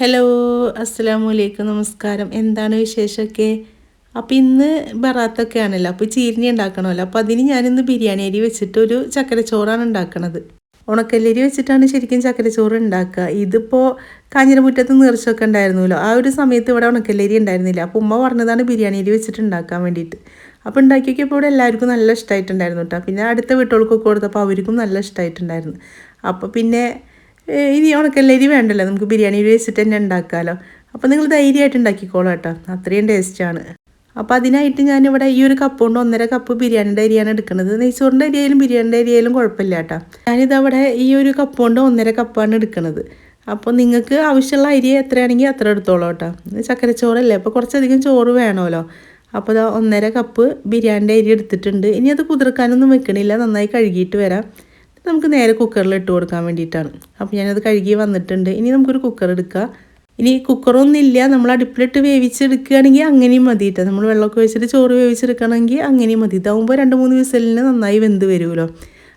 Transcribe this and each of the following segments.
Hello അസ്സലാമു അലൈക്കും നമസ്കാരം. എന്താണ് വിശേഷമൊക്കെ? അപ്പോൾ ഇന്ന് ബറാത്തൊക്കെ ആണല്ലോ അപ്പോൾ ചീരിനി ഉണ്ടാക്കണമല്ലോ. അപ്പോൾ അതിന് ഞാനിന്ന് ബിരിയാണി അരി വെച്ചിട്ട് ഒരു ചക്കരച്ചോറാണ് ഉണ്ടാക്കണത്. ഉണക്കല്ലരി വെച്ചിട്ടാണ് ശരിക്കും ചക്കരച്ചോറ് ഉണ്ടാക്കുക. ഇതിപ്പോൾ കാഞ്ഞിരമുറ്റത്ത് നീർച്ചൊക്കെ ഉണ്ടായിരുന്നല്ലോ. ആ ഒരു സമയത്ത് ഇവിടെ ഉണക്കല്ലരി ഉണ്ടായിരുന്നില്ല. അപ്പോൾ ഉമ്മ പറഞ്ഞതാണ് ബിരിയാണി അരി വെച്ചിട്ട് ഉണ്ടാക്കാൻ വേണ്ടിയിട്ട്. അപ്പോൾ ഉണ്ടാക്കിയൊക്കെ ഇവിടെ എല്ലാവർക്കും നല്ല ഇഷ്ടമായിട്ടുണ്ടായിരുന്നു കേട്ടോ. പിന്നെ അടുത്ത വീട്ടുകൾക്കൊക്കെ കൊടുത്തപ്പോൾ അവർക്കും നല്ല ഇഷ്ടമായിട്ടുണ്ടായിരുന്നു. അപ്പോൾ പിന്നെ ഇനി ഉണക്കല്ലരി വേണ്ടല്ലോ. നമുക്ക് ബിരിയാണി വെച്ചിട്ട് തന്നെ ഉണ്ടാക്കാമല്ലോ അപ്പോൾ നിങ്ങൾ ധൈര്യമായിട്ട് ഉണ്ടാക്കിക്കോളൂ കേട്ടോ. അത്രയും ടേസ്റ്റാണ് അപ്പോൾ അതിനായിട്ട് ഞാനിവിടെ ഈ ഒരു കപ്പ് കൊണ്ട് ഒന്നര കപ്പ് ബിരിയാണിന്റെ അരിയാണ് എടുക്കുന്നത്. നെയ്ച്ചോറിന്റെ അരിയായാലും ബിരിയാണിന്റെ അരിയായാലും കുഴപ്പമില്ല കേട്ടോ. ഞാനിതവിടെ ഈ ഒരു കപ്പ് കൊണ്ട് ഒന്നര കപ്പാണ് എടുക്കുന്നത്. അപ്പോൾ നിങ്ങൾക്ക് ആവശ്യമുള്ള അരി എത്രയാണെങ്കിൽ അത്ര എടുത്തോളൂ കേട്ടോ. ചക്കരച്ചോറല്ലേ? അപ്പോൾ കുറച്ചധികം ചോറ് വേണമല്ലോ. അപ്പോൾ ഇതാ ഒന്നര കപ്പ് ബിരിയാണിന്റെ അരി എടുത്തിട്ടുണ്ട്. ഇനി അത് കുതിർക്കാനൊന്നും വെക്കണില്ല. നന്നായി കഴുകിയിട്ട് വരാം. നമുക്ക് നേരെ കുക്കറിൽ ഇട്ട് കൊടുക്കാൻ വേണ്ടിയിട്ടാണ്. അപ്പോൾ ഞാനത് കഴുകി വന്നിട്ടുണ്ട്. ഇനി നമുക്കൊരു കുക്കർ എടുക്കുക ഇനി കുക്കറൊന്നുമില്ല നമ്മൾ അടുപ്പിലിട്ട് വേവിച്ചെടുക്കുകയാണെങ്കിൽ അങ്ങനെയും മതി കേട്ടോ നമ്മൾ വെള്ളമൊക്കെ വെച്ചിട്ട് ചോറ് വേവിച്ചെടുക്കണമെങ്കിൽ അങ്ങനെയും മതി. ഇതാവുമ്പോൾ രണ്ട് മൂന്ന് വിസലിന് നന്നായി വെന്ത് വരുമല്ലോ.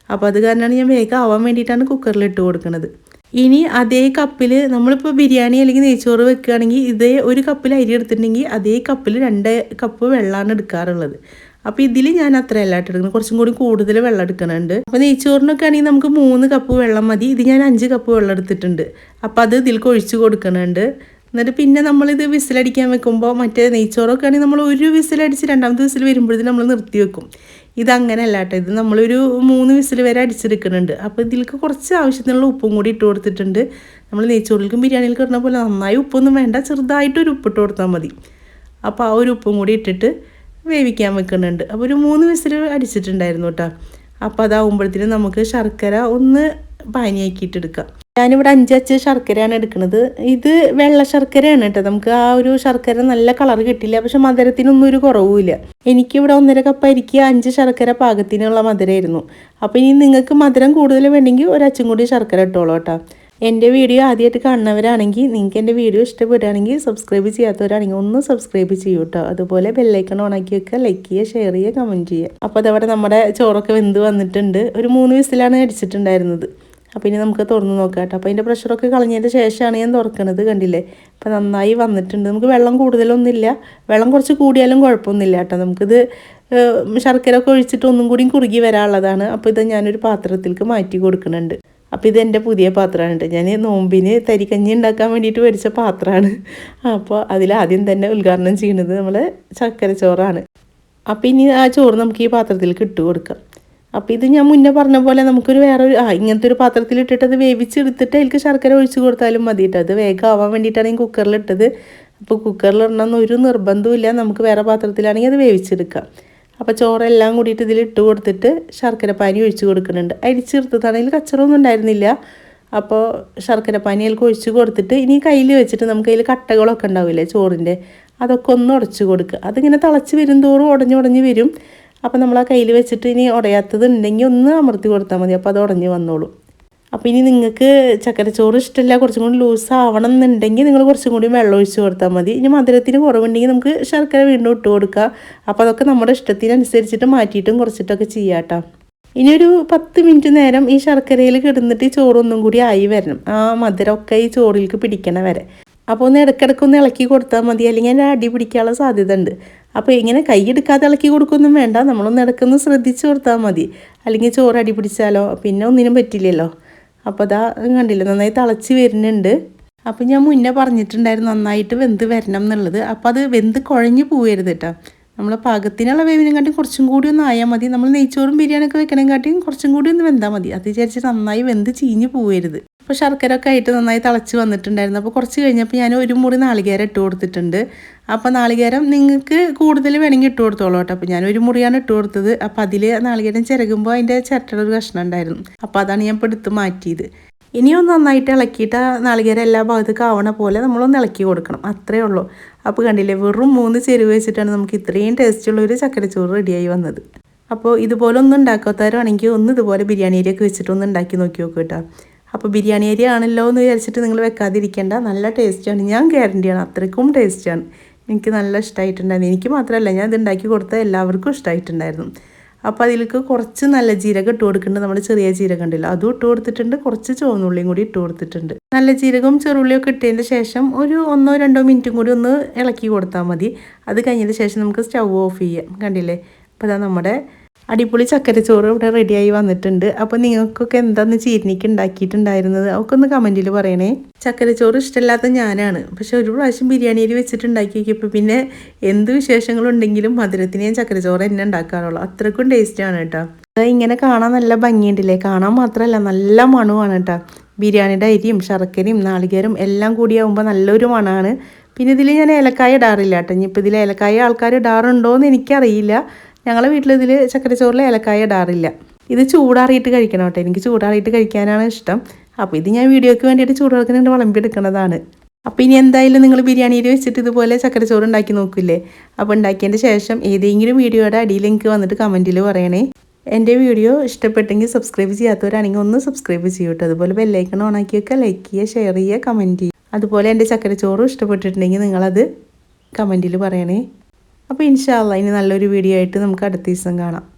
അപ്പോൾ അത് കാരണമാണ് ഞാൻ വേഗം ആവാൻ വേണ്ടിയിട്ടാണ് കുക്കറിൽ ഇട്ട് കൊടുക്കുന്നത് ഇനി അതേ കപ്പിൽ നമ്മളിപ്പോൾ ബിരിയാണി അല്ലെങ്കിൽ നെയ്ച്ചോറ് വെക്കുകയാണെങ്കിൽ ഇതേ ഒരു കപ്പിൽ അരി എടുത്തിട്ടുണ്ടെങ്കിൽ അതേ കപ്പിൽ രണ്ട് കപ്പ് വെള്ളമാണ് എടുക്കാറുള്ളത്. അപ്പോൾ ഇതിൽ ഞാൻ അത്ര അല്ല എടുക്കുന്നത്. കുറച്ചും കൂടി കൂടുതൽ വെള്ളം എടുക്കുന്നുണ്ട് അപ്പോൾ നെയ്ച്ചോറിനൊക്കെ ആണെങ്കിൽ നമുക്ക് മൂന്ന് കപ്പ് വെള്ളം മതി. ഇത് ഞാൻ അഞ്ച് കപ്പ് വെള്ളം എടുത്തിട്ടുണ്ട്. അപ്പോൾ അത് ഇതിലേക്ക് ഒഴിച്ച് കൊടുക്കുന്നുണ്ട് എന്നിട്ട് പിന്നെ നമ്മളിത് വിസിലടിക്കാൻ വെക്കുമ്പോൾ മറ്റേ നെയ്ച്ചോറൊക്കെ ആണെങ്കിൽ നമ്മൾ ഒരു വിസിലടിച്ച് രണ്ടാമത്തെ വിസിൽ വരുമ്പോഴത്തേക്കും നമ്മൾ നിർത്തി വെക്കും. ഇതങ്ങനെയല്ല കേട്ടോ. ഇത് നമ്മളൊരു മൂന്ന് വിസിൽ വരെ അടിച്ചെടുക്കുന്നുണ്ട് അപ്പോൾ ഇതിലേക്ക് കുറച്ച് ആവശ്യത്തിനുള്ള ഉപ്പും കൂടി ഇട്ട് കൊടുത്തിട്ടുണ്ട്. നമ്മൾ നെയ്ച്ചോറിലേക്കും ബിരിയാണിയിലേക്കും ഇടുന്ന പോലെ നന്നായി ഉപ്പൊന്നും വേണ്ട. ചെറുതായിട്ടൊരു ഉപ്പിട്ട് കൊടുത്താൽ മതി. അപ്പോൾ ആ ഒരു ഉപ്പും കൂടി ഇട്ടിട്ട് വേവിക്കാൻ വെക്കുന്നുണ്ട്. അപ്പോൾ ഒരു മൂന്ന് വിസിൽ അടിച്ചിട്ടുണ്ടായിരുന്നു കേട്ടോ അപ്പോൾ അതാവുമ്പോഴത്തേനും നമുക്ക് ശർക്കര ഒന്ന് പാനിയാക്കിയിട്ടെടുക്കാം. ഞാനിവിടെ അഞ്ചച്ച് ശർക്കരയാണ് എടുക്കുന്നത്. ഇത് വെള്ള ശർക്കരയാണ് കേട്ടോ നമുക്ക് ആ ഒരു ശർക്കര നല്ല കളർ കിട്ടില്ല. പക്ഷെ മധുരത്തിനൊന്നും ഒരു കുറവുമില്ല. എനിക്കിവിടെ ഒന്നര കപ്പ് അരിക്ക് അഞ്ച് ശർക്കര പാകത്തിനുള്ള മധുരമായിരുന്നു. അപ്പോൾ ഇനി നിങ്ങൾക്ക് മധുരം കൂടുതൽ വേണമെങ്കിൽ ഒരച്ചും കൂടി ശർക്കര ഇട്ടോളൂ കേട്ടോ എന്റെ വീഡിയോ ആദ്യമായിട്ട് കാണുന്നവരാണെങ്കിൽ നിങ്ങൾക്ക് എന്റെ വീഡിയോ ഇഷ്ടപ്പെടുകയാണെങ്കിൽ സബ്സ്ക്രൈബ് ചെയ്യാത്തവരാണെങ്കിൽ ഒന്ന് സബ്സ്ക്രൈബ് ചെയ്യൂ കേട്ടോ അതുപോലെ ബെല്ലൈക്കൺ ഓണാക്കി വെക്കുക ലൈക്ക് ചെയ്യുക ഷെയർ ചെയ്യുക കമന്റ് ചെയ്യുക. അപ്പോൾ അതവിടെ നമ്മുടെ ചോറൊക്കെ വെന്ത് വന്നിട്ടുണ്ട്. ഒരു മൂന്ന് വിസിലാണ് അടിച്ചിട്ടുണ്ടായിരുന്നത്. അപ്പോൾ ഇനി നമുക്ക് തുറന്ന് നോക്കാം കേട്ടോ അപ്പോൾ അതിന്റെ പ്രഷറൊക്കെ കളഞ്ഞതിന്റെ ശേഷമാണ് ഞാൻ തുറക്കുന്നത് കണ്ടില്ലേ? അപ്പോൾ നന്നായി വന്നിട്ടുണ്ട്. നമുക്ക് വെള്ളം കൂടുതലൊന്നുമില്ല. വെള്ളം കുറച്ച് കൂടിയാലും കുഴപ്പമൊന്നുമില്ല കേട്ടോ നമുക്കിത് ശർക്കര ഒക്കെ ഒഴിച്ചിട്ട് ഒന്നും കൂടി കുറുകി വരാനുള്ളതാണ്. അപ്പോൾ ഇത് ഞാനൊരു പാത്രത്തിലേക്ക് മാറ്റി കൊടുക്കുന്നുണ്ട്. അപ്പോൾ ഇതെന്റെ പുതിയ പാത്രമാണ് ഞാൻ നോമ്പിന് തരിക്കഞ്ഞി ഉണ്ടാക്കാൻ വേണ്ടിയിട്ട് മേടിച്ച പാത്രമാണ്. അപ്പോൾ അതിലാദ്യം തന്നെ ഉദ്ഘാടനം ചെയ്യുന്നത് നമ്മൾ ചക്കര ചോറാണ് അപ്പോൾ ഇനി ആ ചോറ് നമുക്ക് ഈ പാത്രത്തിലേക്ക് ഇട്ട് കൊടുക്കാം. അപ്പോൾ ഇത് ഞാൻ മുന്നേ പറഞ്ഞ പോലെ നമുക്കൊരു വേറെ ഒരു ആ ഇങ്ങനത്തെ ഒരു പാത്രത്തിൽ ഇട്ടിട്ട് അത് വേവിച്ചെടുത്തിട്ട് അതിലേക്ക് ശർക്കര ഒഴിച്ച് കൊടുത്താലും മതി കേട്ടോ അത് വേഗം ആവാൻ വേണ്ടിയിട്ടാണ് ഈ കുക്കറിലിട്ടത് അപ്പോൾ കുക്കറിലിടണമെന്ന് ഒരു നിർബന്ധമില്ല നമുക്ക് വേറെ പാത്രത്തിലാണെങ്കിൽ അത് വേവിച്ചെടുക്കാം. അപ്പോൾ ചോറെല്ലാം കൂടിയിട്ട് ഇതിൽ ഇട്ട് കൊടുത്തിട്ട് ശർക്കര പാനി ഒഴിച്ച് കൊടുക്കുന്നുണ്ട്. അരിച്ചെടുത്തതാണെങ്കിൽ കച്ചറൊന്നും ഉണ്ടായിരുന്നില്ല. അപ്പോൾ ശർക്കര പാനി അതിൽ ഒഴിച്ച് കൊടുത്തിട്ട് ഇനി കയ്യിൽ വെച്ചിട്ട് നമുക്ക് അതിൽ കട്ടകളൊക്കെ ഉണ്ടാവില്ലേ ചോറിന്റെ? അതൊക്കെ ഒന്ന് ഉടച്ച് കൊടുക്കുക. അതിങ്ങനെ തിളച്ച് വരും തോറും ഉടഞ്ഞു ഉടഞ്ഞ് വരും. അപ്പോൾ നമ്മൾ ആ കയ്യിൽ വെച്ചിട്ട് ഇനി ഉടയാത്തത് ഉണ്ടെങ്കിൽ ഒന്ന് അമർത്തി കൊടുത്താൽ മതി. അപ്പോൾ അത് ഉടഞ്ഞ് വന്നോളും. അപ്പോൾ ഇനി നിങ്ങൾക്ക് ചക്കരച്ചോറ് ഇഷ്ടമില്ല കുറച്ചും കൂടി ലൂസ് ആവണം എന്നുണ്ടെങ്കിൽ നിങ്ങൾ കുറച്ചും കൂടി വെള്ളം ഒഴിച്ച് കൊടുത്താൽ മതി. ഇനി മധുരത്തിന് കുറവുണ്ടെങ്കിൽ നമുക്ക് ശർക്കര വീണ്ടും ഇട്ട് കൊടുക്കാം. അപ്പോൾ അതൊക്കെ നമ്മുടെ ഇഷ്ടത്തിനനുസരിച്ചിട്ട് മാറ്റിയിട്ടും കുറച്ചിട്ടൊക്കെ ചെയ്യാം കേട്ടോ. ഇനി ഒരു പത്ത് മിനിറ്റ് നേരം ഈ ശർക്കരയിൽ കിടന്നിട്ട് ചോറൊന്നും കൂടി ആയി വരണം. ആ മധുരമൊക്കെ ഈ ചോറിലേക്ക് പിടിക്കണ വരെ. അപ്പോൾ ഒന്ന് ഇടയ്ക്കിടയ്ക്ക് ഒന്ന് ഇളക്കി കൊടുത്താൽ മതി അല്ലെങ്കിൽ അതിന്റെ അടി പിടിക്കാനുള്ള സാധ്യത ഉണ്ട്. അപ്പോൾ ഇങ്ങനെ കൈ എടുക്കാതെ ഇളക്കി കൊടുക്കൊന്നും വേണ്ട. നമ്മളൊന്ന് ഇടയ്ക്കൊന്ന് ശ്രദ്ധിച്ച് കൊടുത്താൽ മതി. അല്ലെങ്കിൽ ചോറ് അടി പിടിച്ചാലോ പിന്നെ ഒന്നിനും പറ്റില്ലല്ലോ. അപ്പോൾ അതാ കണ്ടില്ല നന്നായി തിളച്ച് വരുന്നുണ്ട്. അപ്പോൾ ഞാൻ മുന്നേ പറഞ്ഞിട്ടുണ്ടായിരുന്നു നന്നായിട്ട് വെന്ത് വരണം എന്നുള്ളത്. അപ്പോൾ അത് വെന്ത് കുഴഞ്ഞു പോകരുത് കേട്ടോ. നമ്മൾ പാകത്തിനുള്ള വേവിനെക്കാട്ടിയും കുറച്ചും കൂടി ഒന്ന് ആയാൽ മതി. നമ്മൾ നെയ്ച്ചോറും ബിരിയാണിയൊക്കെ വെക്കണേക്കാട്ടിയും കുറച്ചും കൂടി ഒന്ന് വെന്താൽ മതി. അത് വിചാരിച്ച് നന്നായി വെന്ത് ചീഞ്ഞ് പോകരുത് അപ്പോൾ ശർക്കര ഒക്കെ ആയിട്ട് നന്നായി തിളച്ച് വന്നിട്ടുണ്ടായിരുന്നു. അപ്പോൾ കുറച്ച് കഴിഞ്ഞപ്പോൾ ഞാൻ ഒരു മുറി നാളികേരം ഇട്ട് കൊടുത്തിട്ടുണ്ട്. അപ്പോൾ നാളികേരം നിങ്ങൾക്ക് കൂടുതൽ വേണമെങ്കിൽ ഇട്ട് കൊടുത്തോളൂ കേട്ടോ. അപ്പോൾ ഞാൻ ഒരു മുറിയാണ് ഇട്ട് കൊടുത്തത്. അപ്പോൾ അതിൽ നാളികേരം ചിരകുമ്പോൾ അതിന്റെ ചിരട്ടയുടെ ഒരു കഷ്ണം ഉണ്ടായിരുന്നു. അപ്പോൾ അതാണ് ഞാൻ ഇപ്പോൾ എടുത്ത് മാറ്റിയത്. ഇനിയൊന്ന് നന്നായിട്ട് ഇളക്കിയിട്ട് നാളികേരം എല്ലാ ഭാഗത്തേക്ക് ആവണ പോലെ നമ്മളൊന്ന് ഇളക്കി കൊടുക്കണം. അത്രേ ഉള്ളൂ. അപ്പോൾ കണ്ടില്ലേ വെറും മൂന്ന് ചെരുവ് വെച്ചിട്ടാണ് നമുക്ക് ഇത്രയും ടേസ്റ്റുള്ള ഒരു ചക്കരച്ചോറ് റെഡിയായി വന്നത്. അപ്പോൾ ഇതുപോലെ ഒന്നും ഉണ്ടാക്കാത്തവരാണെങ്കിൽ ഒന്ന് ഇതുപോലെ ബിരിയാണിയിലേക്ക് വെച്ചിട്ടൊന്ന് ഉണ്ടാക്കി നോക്കി നോക്കൂ കേട്ടോ. അപ്പോൾ ബിരിയാണി അരി ആണല്ലോ എന്ന് വിചാരിച്ചിട്ട് നിങ്ങൾ വെക്കാതിരിക്കേണ്ട. നല്ല ടേസ്റ്റാണ് ഞാൻ ഗ്യാരണ്ടിയാണ് അത്രയ്ക്കും ടേസ്റ്റാണ് എനിക്ക് നല്ല ഇഷ്ടമായിട്ടുണ്ടായിരുന്നു എനിക്ക് മാത്രമല്ല ഞാൻ ഇത് ഉണ്ടാക്കി കൊടുത്ത എല്ലാവർക്കും ഇഷ്ടമായിട്ടുണ്ടായിരുന്നു അപ്പോൾ അതിലേക്ക് കുറച്ച് നല്ല ജീരകം ഇട്ട് കൊടുക്കുന്നുണ്ട്. നമ്മുടെ ചെറിയ ജീരകം ഉണ്ടല്ലോ അതും ഇട്ട് കൊടുത്തിട്ടുണ്ട്. കുറച്ച് ചുവന്നുള്ളിയും കൂടി ഇട്ട് കൊടുത്തിട്ടുണ്ട്. നല്ല ജീരകവും ചെറുള്ളിയും ഒക്കെ ഇട്ടതിന്റെ ശേഷം ഒരു ഒന്നോ രണ്ടോ മിനിറ്റും കൂടി ഒന്ന് ഇളക്കി കൊടുത്താൽ മതി. അത് കഴിഞ്ഞതിന് ശേഷം നമുക്ക് സ്റ്റൗ ഓഫ് ചെയ്യാം. കണ്ടില്ലേ? അപ്പോൾ അതാ നമ്മുടെ അടിപൊളി ചക്കരച്ചോറ് ഇവിടെ റെഡിയായി വന്നിട്ടുണ്ട്. അപ്പോൾ നിങ്ങൾക്കൊക്കെ എന്താന്ന് ചീരനിക്ക് ഉണ്ടാക്കിയിട്ടുണ്ടായിരുന്നത്? അതൊക്കെ ഒന്ന് കമന്റിൽ പറയണേ. ചക്കരച്ചോറ് ഇഷ്ടമില്ലാത്ത ഞാനാണ്. പക്ഷെ ഒരു പ്രാവശ്യം ബിരിയാണി അരി വെച്ചിട്ട് ഉണ്ടാക്കി നോക്കിയപ്പോൾ പിന്നെ എന്ത് വിശേഷങ്ങളുണ്ടെങ്കിലും മധുരത്തിന് ഞാൻ ചക്കരച്ചോറ് തന്നെ ഉണ്ടാക്കാറുള്ളൂ. അത്രക്കും ടേസ്റ്റാണ് കേട്ടോ. ഇങ്ങനെ കാണാൻ നല്ല ഭംഗിയുണ്ടല്ലേ? കാണാൻ മാത്രമല്ല നല്ല മണമാണ് കേട്ടോ. ബിരിയാണിയുടെ അരിയും ശർക്കരയും നാളികേരം എല്ലാം കൂടിയാവുമ്പോൾ നല്ലൊരു മണമാണ് പിന്നെ ഇതിൽ ഞാൻ ഏലക്കായ ഇടാറില്ല കേട്ടോ. ഇനിയിപ്പോൾ ഇതിൽ ഏലക്കായ ആൾക്കാർ ഇടാറുണ്ടോ എന്ന് എനിക്കറിയില്ല. ഞങ്ങളെ വീട്ടിൽ ഇതിൽ ചക്കരച്ചോറിൽ ഏലക്കായ ഇടാറില്ല. ഇത് ചൂടാറിയിട്ട് കഴിക്കണം കേട്ടോ. എനിക്ക് ചൂടാറിയിട്ട് കഴിക്കാനാണ് ഇഷ്ടം. അപ്പോൾ ഇത് ഞാൻ വീഡിയോയ്ക്ക് വേണ്ടിയിട്ട് ചൂടാക്കുന്നുണ്ട് വിളമ്പിയെടുക്കുന്നതാണ്. അപ്പോൾ ഇനി എന്തായാലും നിങ്ങൾ ബിരിയാണിയിൽ വെച്ചിട്ട് ഇതുപോലെ ചക്കരച്ചോറ് ഉണ്ടാക്കി നോക്കില്ലേ? അപ്പോൾ ഉണ്ടാക്കിയതിന്റെ ശേഷം ഏതെങ്കിലും വീഡിയോയുടെ അടിയിൽ എനിക്ക് വന്നിട്ട് കമന്റിൽ പറയണേ. എന്റെ വീഡിയോ ഇഷ്ടപ്പെട്ടെങ്കിൽ സബ്സ്ക്രൈബ് ചെയ്യാത്തവരാണെങ്കിൽ ഒന്ന് സബ്സ്ക്രൈബ് ചെയ്യൂട്ടോ അതുപോലെ ബെല്ലൈക്കൺ ഓണാക്കി വെക്കുക ലൈക്ക് ചെയ്യുക ഷെയർ ചെയ്യുക കമന്റ് ചെയ്യുക. അതുപോലെ എന്റെ ചക്കരച്ചോറും ഇഷ്ടപ്പെട്ടിട്ടുണ്ടെങ്കിൽ നിങ്ങളത് കമന്റിൽ പറയണേ. അപ്പോൾ ഇൻഷാല്ല ഇനി നല്ലൊരു വീഡിയോ ആയിട്ട് നമുക്ക് അടുത്ത ദിവസം കാണാം.